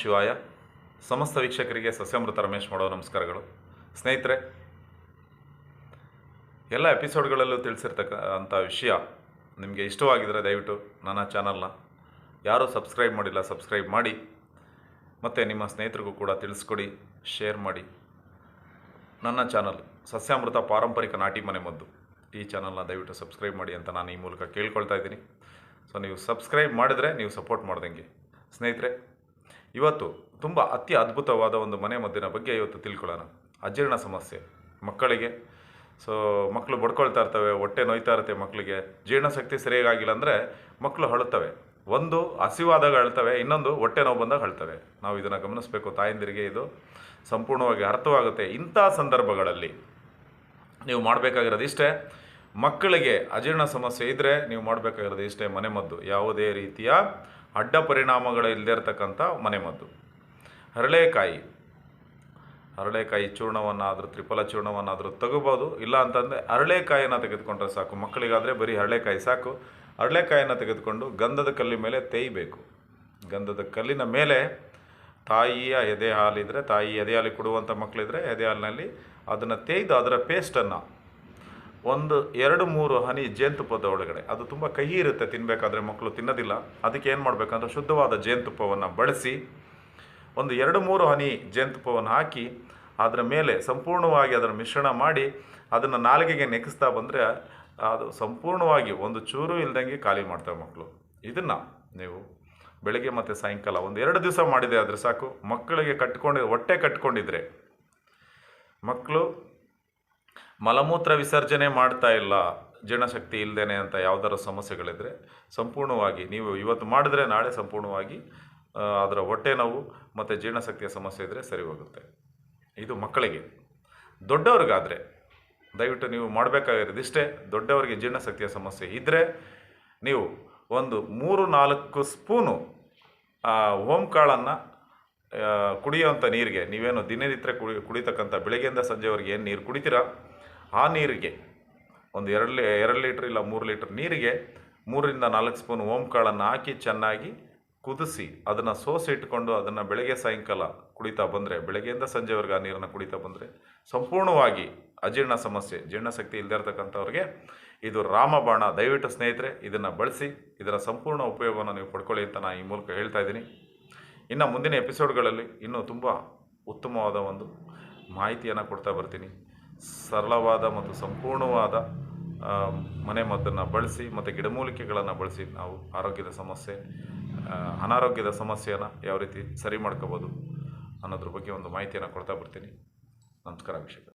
ಶಿವಾಯ. ಸಮಸ್ತ ವೀಕ್ಷಕರಿಗೆ ಸಸ್ಯಾಮೃತ ರಮೇಶ್ ಮಾಡೋ ನಮಸ್ಕಾರಗಳು. ಸ್ನೇಹಿತರೆ, ಎಲ್ಲ ಎಪಿಸೋಡ್ಗಳಲ್ಲೂ ತಿಳಿಸಿರ್ತಕ್ಕ ಅಂಥ ವಿಷಯ ನಿಮಗೆ ಇಷ್ಟವಾಗಿದ್ದರೆ ದಯವಿಟ್ಟು ನನ್ನ ಚಾನಲ್ನ ಯಾರೂ ಸಬ್ಸ್ಕ್ರೈಬ್ ಮಾಡಿಲ್ಲ, ಸಬ್ಸ್ಕ್ರೈಬ್ ಮಾಡಿ. ಮತ್ತು ನಿಮ್ಮ ಸ್ನೇಹಿತರಿಗೂ ಕೂಡ ತಿಳಿಸ್ಕೊಡಿ, ಶೇರ್ ಮಾಡಿ. ನನ್ನ ಚಾನಲ್ ಸಸ್ಯಾಮೃತ ಪಾರಂಪರಿಕ ನಾಟಿ ಮನೆ ಮದ್ದು. ಈ ಚಾನಲ್ನ ದಯವಿಟ್ಟು ಸಬ್ಸ್ಕ್ರೈಬ್ ಮಾಡಿ ಅಂತ ನಾನು ಈ ಮೂಲಕ ಕೇಳ್ಕೊಳ್ತಾ ಇದ್ದೀನಿ. ಸೊ ನೀವು ಸಬ್ಸ್ಕ್ರೈಬ್ ಮಾಡಿದ್ರೆ ನೀವು ಸಪೋರ್ಟ್ ಮಾಡ್ದಂಗೆ. ಸ್ನೇಹಿತರೆ ಇವತ್ತು ತುಂಬ ಅತಿ ಅದ್ಭುತವಾದ ಒಂದು ಮನೆ ಮದ್ದಿನ ಬಗ್ಗೆ ಇವತ್ತು ತಿಳ್ಕೊಳ್ಳೋಣ. ಅಜೀರ್ಣ ಸಮಸ್ಯೆ. ಮಕ್ಕಳಿಗೆ. ಸೊ ಮಕ್ಕಳು ಬಡ್ಕೊಳ್ತಾ ಇರ್ತವೆ, ಹೊಟ್ಟೆ ನೋಯ್ತಾ ಇರುತ್ತೆ ಮಕ್ಕಳಿಗೆ ಜೀರ್ಣಶಕ್ತಿ ಸರಿಯಾಗಿಲ್ಲ ಅಂದರೆ ಮಕ್ಕಳು ಹಳುತ್ತವೆ ಒಂದು ಹಸಿವಾದಾಗ ಅಳ್ತವೆ ಇನ್ನೊಂದು ಹೊಟ್ಟೆ ನೋವು ಬಂದಾಗ ಅಳ್ತವೆ ನಾವು ಇದನ್ನು ಗಮನಿಸಬೇಕು. ತಾಯಂದಿರಿಗೆ ಇದು ಸಂಪೂರ್ಣವಾಗಿ ಅರ್ಥವಾಗುತ್ತೆ. ಇಂಥ ಸಂದರ್ಭಗಳಲ್ಲಿ ನೀವು ಮಾಡಬೇಕಾಗಿರೋದು ಇಷ್ಟೇ, ಮಕ್ಕಳಿಗೆ ಅಜೀರ್ಣ ಸಮಸ್ಯೆ ಇದ್ದರೆ ನೀವು ಮಾಡಬೇಕಾಗಿರೋದು ಇಷ್ಟೇ ಮನೆಮದ್ದು ಯಾವುದೇ ರೀತಿಯ ಅಡ್ಡ ಪರಿಣಾಮಗಳು ಇಲ್ಲದೇ ಇರತಕ್ಕಂಥ ಮನೆಮದ್ದು. ಹರಳೆಕಾಯಿ. ಹರಳೆಕಾಯಿ ಚೂರ್ಣವನ್ನಾದರೂ, ತ್ರಿಫಲ ಚೂರ್ಣವನ್ನಾದರೂ ತಗೋಬೋದು. ಇಲ್ಲ ಅಂತಂದರೆ ಹರಳೆಕಾಯಿನ ತೆಗೆದುಕೊಂಡ್ರೆ ಸಾಕು. ಮಕ್ಕಳಿಗಾದರೆ ಬರೀ ಹರಳೆಕಾಯಿ ಸಾಕು. ಹರಳೆಕಾಯಿನ ತೆಗೆದುಕೊಂಡು ಗಂಧದ ಕಲ್ಲಿನ ಮೇಲೆ ತೇಯಬೇಕು. ಗಂಧದ ಕಲ್ಲಿನ ಮೇಲೆ ತಾಯಿಯ ಎದೆ ಹಾಲಿದ್ರೆ ತಾಯಿ ಎದೆ ಹಾಲಿಗೆ ಕೊಡುವಂಥ ಮಕ್ಕಳಿದ್ರೆ ಎದೆ ಹಾಲಿನಲ್ಲಿ ಅದನ್ನು ತೇಯ್ದು ಅದರ ಪೇಸ್ಟನ್ನು ಒಂದು, ಎರಡು, ಮೂರು ಹನಿ ಜೇನುತುಪ್ಪದ ಒಳಗಡೆ. ಅದು ತುಂಬ ಕಹಿ ಇರುತ್ತೆ ತಿನ್ನಬೇಕಾದ್ರೆ ಮಕ್ಕಳು ತಿನ್ನೋದಿಲ್ಲ. ಅದಕ್ಕೆ ಏನು ಮಾಡಬೇಕಂದ್ರೆ ಶುದ್ಧವಾದ ಜೇನುತುಪ್ಪವನ್ನು ಬಳಸಿ, ಒಂದು, ಎರಡು, ಮೂರು ಹನಿ ಜೇನುತುಪ್ಪವನ್ನು ಹಾಕಿ, ಅದರ ಮೇಲೆ ಸಂಪೂರ್ಣವಾಗಿ ಅದರ ಮಿಶ್ರಣ ಮಾಡಿ, ಅದನ್ನು ನಾಲಿಗೆಗೆ ನೆಕ್ಕಿಸ್ತಾ ಬಂದರೆ, ಅದು ಸಂಪೂರ್ಣವಾಗಿ ಒಂದು ಚೂರು ಇಲ್ದಂಗೆ ಖಾಲಿ ಮಾಡ್ತವೆ ಮಕ್ಕಳು ಇದನ್ನು ನೀವು ಬೆಳಗ್ಗೆ ಮತ್ತು ಸಾಯಂಕಾಲ ಒಂದು ಎರಡು ದಿವಸ ಮಾಡಿದೆ ಆದರೆ ಸಾಕು. ಮಕ್ಕಳಿಗೆ ಕಟ್ಕೊಂಡು ಹೊಟ್ಟೆ ಕಟ್ಕೊಂಡಿದ್ರೆ ಮಕ್ಕಳು ಮಲಮೂತ್ರ ವಿಸರ್ಜನೆ ಮಾಡ್ತಾ ಇಲ್ಲ, ಜೀರ್ಣಶಕ್ತಿ ಇಲ್ಲದೇನೆ ಅಂತ ಯಾವ್ದಾದ್ರು ಸಮಸ್ಯೆಗಳಿದ್ರೆ ಸಂಪೂರ್ಣವಾಗಿ ನೀವು ಇವತ್ತು ಮಾಡಿದ್ರೆ ನಾಳೆ ಸಂಪೂರ್ಣವಾಗಿ ಅದರ ಹೊಟ್ಟೆ ನೋವು ಮತ್ತು ಜೀರ್ಣಶಕ್ತಿಯ ಸಮಸ್ಯೆ ಇದ್ದರೆ ಸರಿ ಹೋಗುತ್ತೆ. ಇದು ಮಕ್ಕಳಿಗೆ. ದೊಡ್ಡವ್ರಿಗಾದರೆ, ದಯವಿಟ್ಟು ನೀವು ಮಾಡಬೇಕಾಗಿರೋದಿಷ್ಟೇ ದೊಡ್ಡವರಿಗೆ ಜೀರ್ಣಶಕ್ತಿಯ ಸಮಸ್ಯೆ ಇದ್ದರೆ ನೀವು ಒಂದು ಮೂರು ನಾಲ್ಕು ಸ್ಪೂನು ಓಂಕಾಳನ್ನು ಕುಡಿಯುವಂಥ ನೀರಿಗೆ, ನೀವೇನು ದಿನನಿತ್ಯ ಕುಡಿ ಕುಡಿತಕ್ಕಂಥ ಬೆಳಗ್ಗೆಯಿಂದ ಸಂಜೆವರೆಗೆ ಏನು ನೀರು ಕುಡಿತೀರಾ? ಆ ನೀರಿಗೆ, ಒಂದು ಎರಡು ಲೀ, ಎರಡು ಲೀಟ್ರ್ ಇಲ್ಲ ಮೂರು ಲೀಟ್ರ್ ನೀರಿಗೆ ಮೂರರಿಂದ ನಾಲ್ಕು ಸ್ಪೂನ್ ಓಂಕಾಳನ್ನು ಹಾಕಿ ಚೆನ್ನಾಗಿ ಕುದಿಸಿ ಅದನ್ನು ಸೋಸಿ ಇಟ್ಕೊಂಡು ಅದನ್ನು ಬೆಳಗ್ಗೆ ಸಾಯಂಕಾಲ ಕುಡಿತಾ ಬಂದರೆ, ಬೆಳಗ್ಗೆಯಿಂದ ಸಂಜೆವರೆಗೆ ಆ ನೀರನ್ನು ಕುಡಿತಾ ಬಂದರೆ ಸಂಪೂರ್ಣವಾಗಿ ಅಜೀರ್ಣ ಸಮಸ್ಯೆ, ಜೀರ್ಣಶಕ್ತಿ ಇಲ್ಲದೇ ಇರತಕ್ಕಂಥವ್ರಿಗೆ ಇದು ರಾಮಬಾಣ. ದಯವಿಟ್ಟು ಸ್ನೇಹಿತರೆ, ಇದನ್ನು ಬಳಸಿ, ಇದರ ಸಂಪೂರ್ಣ ಉಪಯೋಗವನ್ನು ನೀವು ಪಡ್ಕೊಳ್ಳಿ ಅಂತ ನಾನು ಈ ಮೂಲಕ ಹೇಳ್ತಾ ಇದ್ದೀನಿ. ಇನ್ನು ಮುಂದಿನ ಎಪಿಸೋಡ್ಗಳಲ್ಲಿ ಇನ್ನೂ ತುಂಬ ಉತ್ತಮವಾದ ಒಂದು ಮಾಹಿತಿಯನ್ನು ಕೊಡ್ತಾ ಬರ್ತೀನಿ. ಸರಳವಾದ ಮತ್ತು ಸಂಪೂರ್ಣವಾದ ಮನೆಮದ್ದನ್ನು ಮನೆ ಮದ್ದನ್ನು ಬಳಸಿ ಮತ್ತು ಗಿಡಮೂಲಿಕೆಗಳನ್ನು ಬಳಸಿ ನಾವು ಆರೋಗ್ಯದ ಸಮಸ್ಯೆ ಅನಾರೋಗ್ಯದ ಸಮಸ್ಯೆಯನ್ನು ಯಾವ ರೀತಿ ಸರಿ ಮಾಡ್ಕೋಬೋದು ಅನ್ನೋದ್ರ ಬಗ್ಗೆ ಒಂದು ಮಾಹಿತಿಯನ್ನು ಕೊಡ್ತಾ ಬರ್ತೀನಿ ನಮಸ್ಕಾರ ವೀಕ್ಷಕ